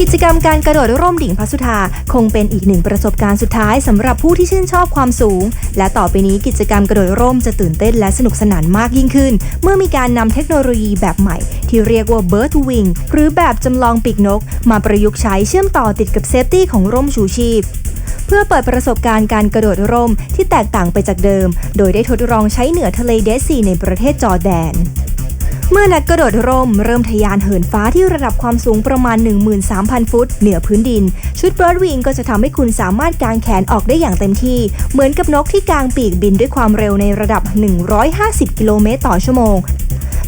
กิจกรรมการกระโดดร่มดิ่งพระสุธาคงเป็นอีกหนึ่งประสบการณ์สุดท้ายสำหรับผู้ที่ชื่นชอบความสูง และต่อไปนี้กิจกรรมกระโดดร่มจะตื่นเต้นและสนุกสนานมากยิ่งขึ้น เมื่อมีการนำเทคโนโลยีแบบใหม่ ที่เรียกว่า Bird Wing หรือแบบจำลองปีกนก มาประยุกต์ใช้เชื่อมต่อติดกับเซฟตี้ของร่มชูชีพเพื่อเปิดประสบการณ์การกระโดดร่มที่แตกต่างไปจากเดิม โดยได้ทดลองใช้เหนือทะเลเดซีในประเทศจอร์แดน เมื่อนักกระโดดร่มเริ่มทะยานเหินฟ้าที่ระดับความสูงประมาณ 13,000 ฟุต เหนือพื้นดิน ชุดเบิร์ดวิงก็จะทำให้คุณสามารถกางแขนออกได้อย่างเต็มที่ เหมือนกับนกที่กางปีกบินด้วยความเร็วในระดับ 150 กิโลเมตรต่อชั่วโมง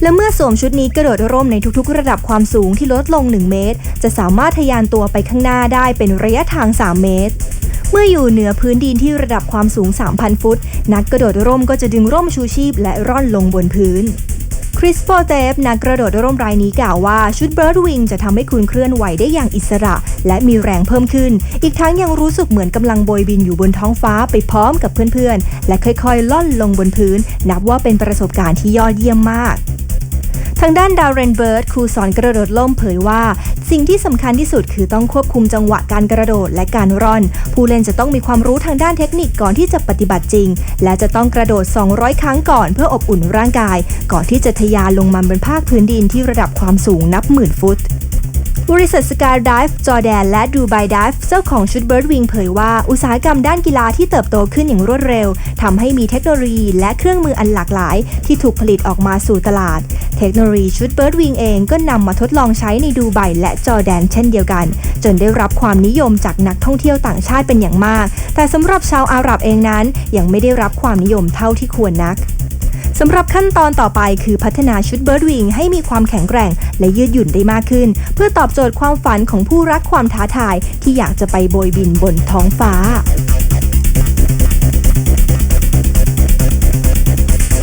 และเมื่อสวมชุดนี้กระโดดร่มในทุกๆ ระดับความสูงที่ลดลง 1 เมตร จะสามารถทะยานตัวไปข้างหน้าได้เป็นระยะทาง 3 เมตร เมื่ออยู่เหนือพื้นดินที่ระดับความสูง 3,000 ฟุต นักกระโดดร่มก็จะดึงร่มชูชีพและร่อนลงบนพื้น คริสโปเตฟนักกระโดดร่มรายนี้กล่าวว่าชุดเบิร์ดวิงจะทำให้คุณเคลื่อนไหวได้อย่างอิสระ และมีแรงเพิ่มขึ้น อีกทั้งยังรู้สึกเหมือนกำลังโบยบินอยู่บนท้องฟ้าไปพร้อมกับเพื่อนๆ และค่อยๆ ล่อนลงบนพื้น นับว่าเป็นประสบการณ์ที่ยอดเยี่ยมมาก ทางด้านดาวเรนเบิร์ดครูสอนกระโดดล่มเผยว่า สิ่งที่สำคัญที่สุดคือต้องควบคุมจังหวะการกระโดดและการร่อน ผู้เล่นจะต้องมีความรู้ทางด้านเทคนิคก่อนที่จะปฏิบัติจริง และจะต้องกระโดด 200 ครั้งก่อนเพื่ออบอุ่นร่างกาย ก่อนที่จะทะยานลงมาบนภาคพื้นดินที่ระดับความสูงนับหมื่นฟุตบริษัท Sky Dive จอแดน และ Dubai Dive เจ้าของชุด Bird Wing เผยว่า อุตสาหกรรมด้านกีฬาที่เติบโตขึ้นอย่างรวดเร็วทำให้มีเทคโนโลยีและเครื่องมืออันหลากหลาย ที่ถูกผลิตออกมาสู่ตลาด เทคโนโลยีชุด Bird Wing เองก็นำมาทดลองใช้ในดูไบและจอร์แดนเช่นเดียวกัน จนได้รับความนิยมจากนักท่องเที่ยวต่างชาติเป็นอย่างมาก แต่สำหรับชาวอาหรับเองนั้น ยังไม่ได้รับความนิยมเท่าที่ควรนักสำหรับขั้นตอนต่อไปคือพัฒนาชุดเบิร์ดวิงให้มีความแข็งแกร่ง และยืดหยุ่นได้มากขึ้น เพื่อตอบโจทย์ความฝันของผู้รักความท้าทายที่อยากจะไปโบยบินบนท้องฟ้า